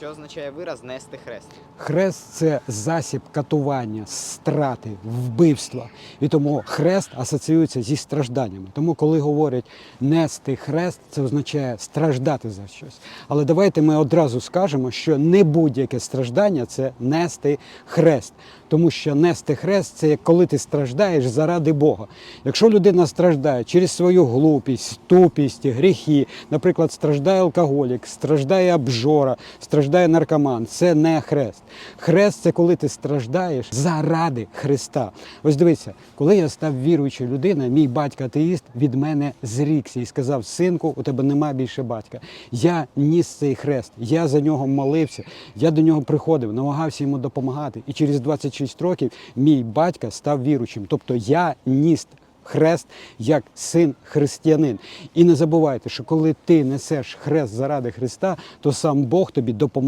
Що означає вираз нести хрест? Хрест це засіб катування, страти, вбивства. І тому хрест асоціюється зі стражданнями. Тому, коли говорять нести хрест, це означає страждати за щось. Але давайте ми одразу скажемо, що не будь-яке страждання це нести хрест. Тому що нести хрест це як коли ти страждаєш заради Бога. Якщо людина страждає через свою глупість, тупість, гріхи, наприклад, страждає алкоголік, страждає обжора, страждає наркоман, це не хрест. Хрест це коли ти страждаєш заради Христа. Ось дивіться, коли я став віруючою людиною, мій батько атеїст від мене зрікся і сказав: Синку, у тебе нема більше батька. Я ніс цей хрест, я за нього молився, я до нього приходив, намагався йому допомагати. І через 26 років мій батько став віруючим. Тобто я ніс хрест як син християнин. І не забувайте, що коли ти несеш хрест заради Христа, то сам Бог тобі допомагає.